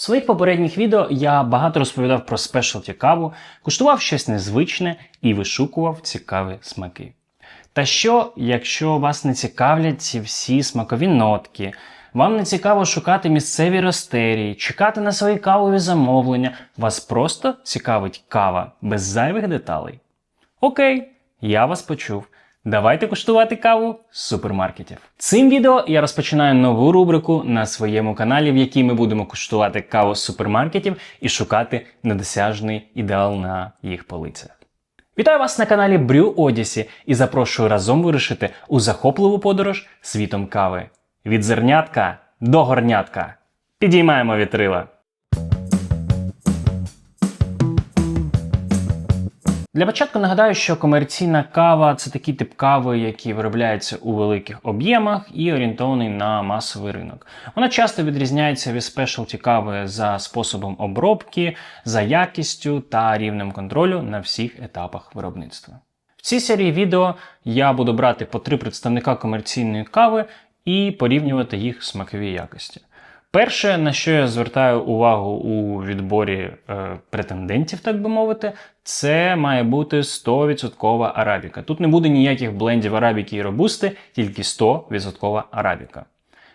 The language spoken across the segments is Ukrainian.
В своїх попередніх відео я багато розповідав про спешалті каву, куштував щось незвичне і вишукував цікаві смаки. Та що, якщо вас не цікавлять ці всі смакові нотки, вам не цікаво шукати місцеві ростерії, чекати на свої кавові замовлення, вас просто цікавить кава без зайвих деталей? Окей, я вас почув. Давайте куштувати каву з супермаркетів. Цим відео я розпочинаю нову рубрику на своєму каналі, в якій ми будемо куштувати каву з супермаркетів і шукати недосяжний ідеал на їх полицях. Вітаю вас на каналі Brew Odyssey і запрошую разом вирушити у захопливу подорож світом кави. Від зернятка до горнятка. Підіймаємо вітрила. Для початку нагадаю, що комерційна кава це такий тип кави, який виробляється у великих об'ємах і орієнтований на масовий ринок. Вона часто відрізняється від спешалті кави за способом обробки, за якістю та рівнем контролю на всіх етапах виробництва. В цій серії відео я буду брати по три представника комерційної кави і порівнювати їх смакові якості. Перше, на що я звертаю увагу у відборі е, претендентів, так би мовити, це має бути 100% арабіка. Тут не буде ніяких блендів арабіки і робусти, тільки 100% арабіка.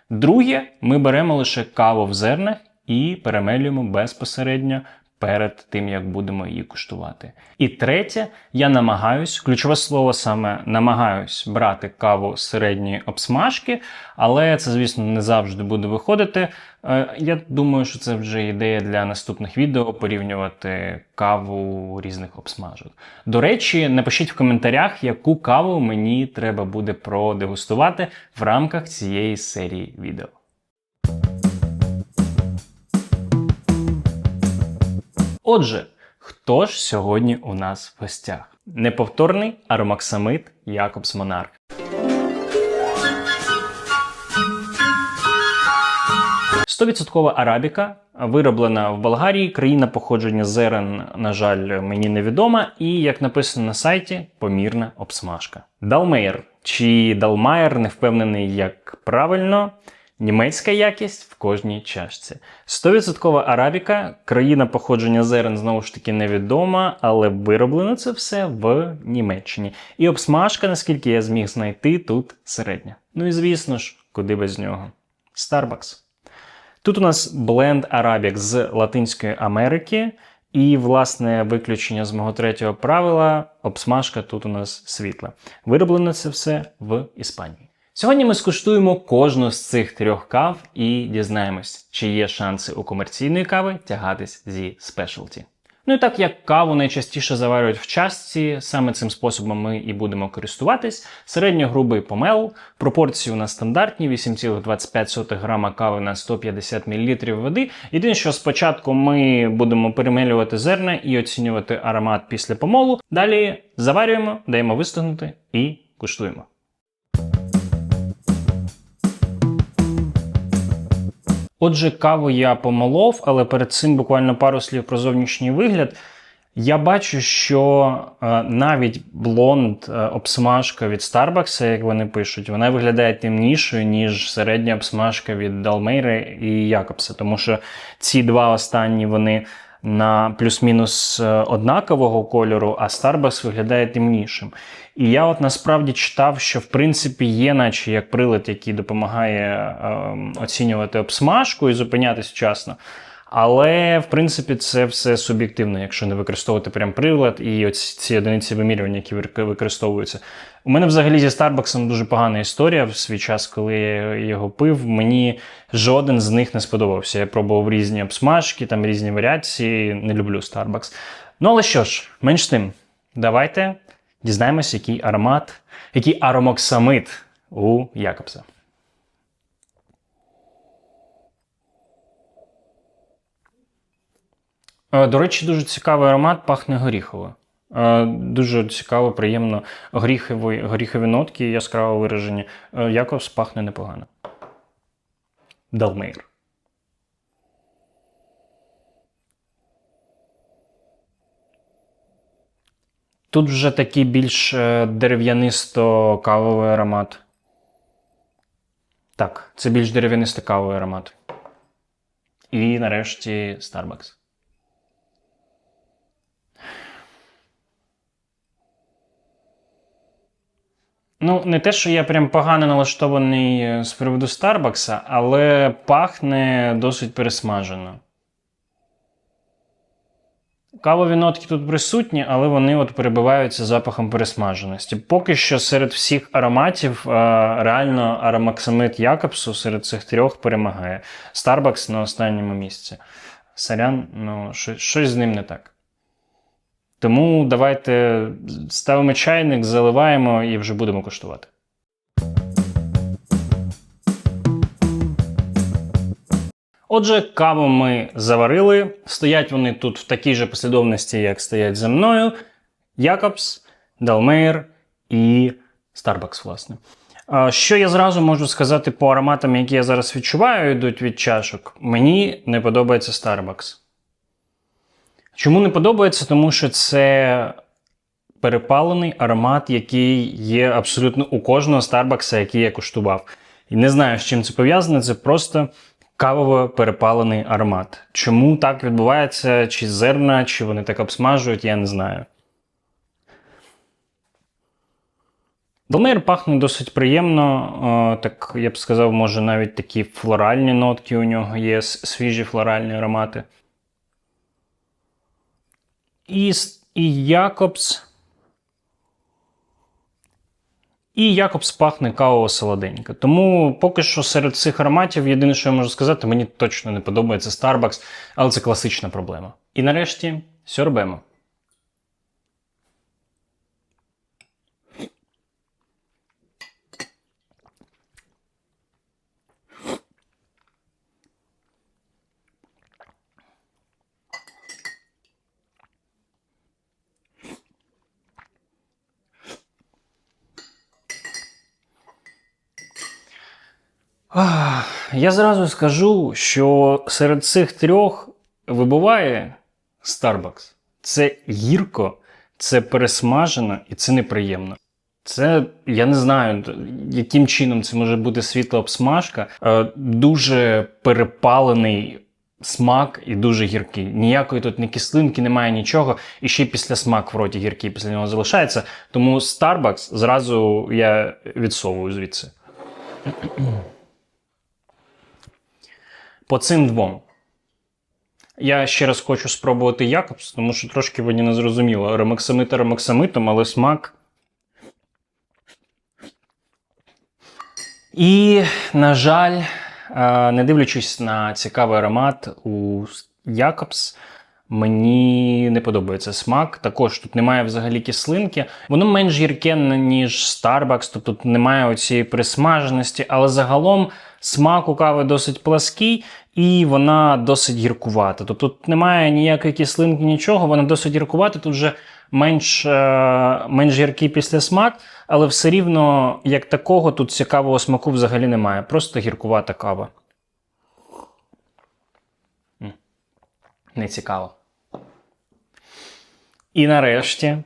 Друге, ми беремо лише каву в зернах і перемелюємо безпосередньо перед тим, як будемо її куштувати. І третє, я намагаюсь, ключове слово саме намагаюсь брати каву середньої обсмажки, але це, звісно, не завжди буде виходити. Е, Я думаю, що це вже ідея для наступних відео порівнювати каву різних обсмажок. До речі, напишіть в коментарях, яку каву мені треба буде продегустувати в рамках цієї серії відео. Отже, хто ж сьогодні у нас в гостях? Неповторний аромаксамит Якобс Монарх. Стовідсоткова арабіка, вироблена в Болгарії. Країна походження зерен, на жаль, мені невідома, і як написано на сайті, помірна обсмажка. Далмейр чи Далмайер, не впевнений, як правильно. Німецька якість в кожній чашці. 100% арабіка, країна походження зерен знову ж таки невідома, але вироблено це все в Німеччині. І обсмажка, наскільки я зміг знайти, тут середня. Ну і звісно ж, куди без нього. Starbucks. Тут у нас бленд Арабік з Латинської Америки. І, власне, виключення з мого третього правила обсмажка тут у нас світла. Вироблено це все в Іспанії. Сьогодні ми скуштуємо кожну з цих трьох кав і дізнаємось, чи є шанси у комерційної кави тягатись зі спешалті. Ну і так як каву найчастіше заварюють в чашці, саме цим способом ми і будемо користуватись. Середньогрубий помел, пропорції у нас стандартні 8,25 грама кави на 150 мл води. Єдине, що спочатку ми будемо перемелювати зерна і оцінювати аромат після помолу. Далі заварюємо, даємо вистигнути і куштуємо. Отже, каву я помолов, але перед цим буквально пару слів про зовнішній вигляд. Я бачу, що е, навіть блонд е, обсмажка від Starbucks, як вони пишуть, вона виглядає темнішою, ніж середня обсмажка від Далмейри і Якобса. Тому що ці два останні вони на плюс-мінус е, однакового кольору, а Starbucks виглядає темнішим. І я от насправді читав, що в принципі є, наче як прилад, який допомагає е, оцінювати обсмажку і зупинятись вчасно. Але в принципі це все суб'єктивно, якщо не використовувати прям прилад і ось ці одиниці вимірювання, які використовуються. У мене взагалі зі Старбаксом дуже погана історія в свій час, коли я його пив. Мені жоден з них не сподобався. Я пробував різні обсмажки, там різні варіації. Не люблю Starbucks. Ну але що ж, менш тим, давайте дізнаємось, який аромат, який аромоксамит у Якобса. До речі, дуже цікавий аромат, пахне горіхово. Е, Дуже цікаво, приємно горіхові, горіхові нотки яскраво виражені. Е, Якобс пахне непогано. Далмейр. Тут вже такий більш е, дерев'янисто-кавовий аромат. Так, це більш дерев'янисто-кавовий аромат. І нарешті Starbucks. Ну, не те, що я прям погано налаштований е, з приводу Старбакса, але пахне досить пересмажено. Кавові нотки тут присутні, але вони от перебиваються запахом пересмаженості. Поки що серед всіх ароматів е, реально аромаксамит Якобсу серед цих трьох перемагає. Starbucks на останньому місці. Сарян, ну, щось з ним не так. Тому давайте ставимо чайник, заливаємо і вже будемо куштувати. Отже, каву ми заварили. Стоять вони тут в такій же послідовності, як стоять за мною: Якобс, Далмейр і Starbucks, власне. Що я зразу можу сказати по ароматам, які я зараз відчуваю, йдуть від чашок. Мені не подобається Starbucks. Чому не подобається? Тому що це перепалений аромат, який є абсолютно у кожного Старбакса, який я куштував. І не знаю, з чим це пов'язане, це просто кавово перепалений аромат. Чому так відбувається? Чи зерна, чи вони так обсмажують, я не знаю. Долмейр пахне досить приємно. О, так я б сказав, може навіть такі флоральні нотки у нього є, свіжі флоральні аромати. І, с- і Якобс. І Якобс пахне кавово солоденько. Тому поки що серед цих ароматів єдине, що я можу сказати, мені точно не подобається Starbucks, але це класична проблема. І нарешті сьорбемо. Я зразу скажу, що серед цих трьох вибуває Starbucks. Це гірко, це пересмажено і це неприємно. Це я не знаю, яким чином це може бути світла обсмажка. Е, дуже перепалений смак і дуже гіркий. Ніякої тут ні кислинки, немає нічого. І ще після смак в роті гіркий після нього залишається. Тому Starbucks зразу я відсовую звідси. По цим двом. Я ще раз хочу спробувати Якобс, тому що трошки мені не зрозуміло. Ремаксамит ремаксамитом, але смак. І, на жаль, е, не дивлячись на цікавий аромат у Якобс, мені не подобається смак. Також тут немає взагалі кислинки. Воно менш гірке, ніж Starbucks, тобто тут немає оцієї присмаженості, але загалом смак у кави досить плаский і вона досить гіркувата. Тобто тут немає ніякої кислинки, нічого, вона досить гіркувата. Тут вже менш, е, менш гіркий післясмак, але все рівно, як такого, тут цікавого смаку взагалі немає. Просто гіркувата кава. Не цікаво. І нарешті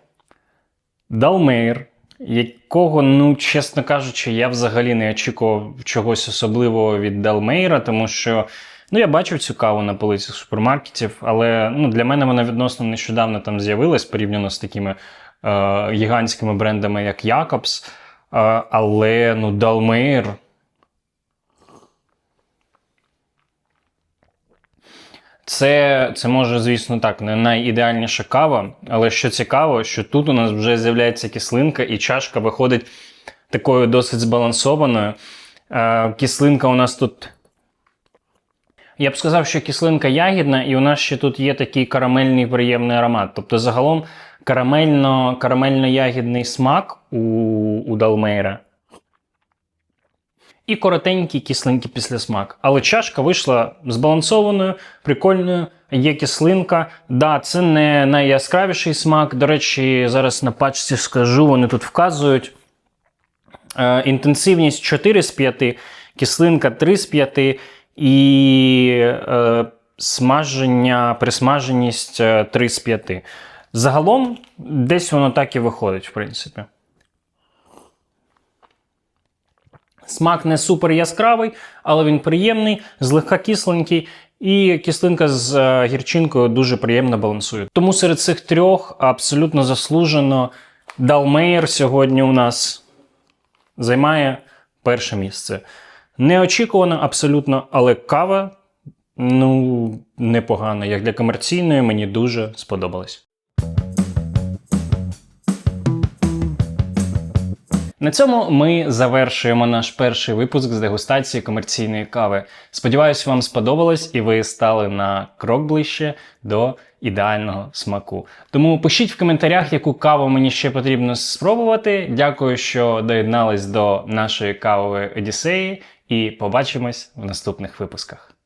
Далмейр, якого, ну, чесно кажучи, я взагалі не очікував чогось особливого від Далмейра, тому що ну, я бачив цю каву на полицях супермаркетів, але ну, для мене вона відносно нещодавно там з'явилась порівняно з такими е, гігантськими брендами, як Якобс. Е, але ну, Далмейр. Це, це може, звісно, так, не найідеальніша кава, але що цікаво, що тут у нас вже з'являється кислинка, і чашка виходить такою досить збалансованою. Е, кислинка у нас тут. Я б сказав, що кислинка ягідна, і у нас ще тут є такий карамельний приємний аромат. Тобто, загалом карамельно, карамельно-ягідний смак у, у Далмейра. І коротенький кисленький післясмак. Але чашка вийшла збалансованою, прикольною, є кислинка. Да, це не найяскравіший смак. До речі, зараз на пачці скажу, вони тут вказують. Е, інтенсивність 4 з 5, кислинка 3 з 5 і е, смаження, присмаженість е, 3 з 5. Загалом десь воно так і виходить, в принципі. Смак не супер яскравий, але він приємний, злегка кисленький І кислинка з е, гірчинкою дуже приємно балансує. Тому серед цих трьох абсолютно заслужено Далмейер сьогодні у нас займає перше місце. Неочікувано абсолютно, але кава ну непогана. Як для комерційної, мені дуже сподобалось. На цьому ми завершуємо наш перший випуск з дегустації комерційної кави. Сподіваюсь, вам сподобалось і ви стали на крок ближче до ідеального смаку. Тому пишіть в коментарях, яку каву мені ще потрібно спробувати. Дякую, що доєднались до нашої кавової одіссеї, і побачимось в наступних випусках.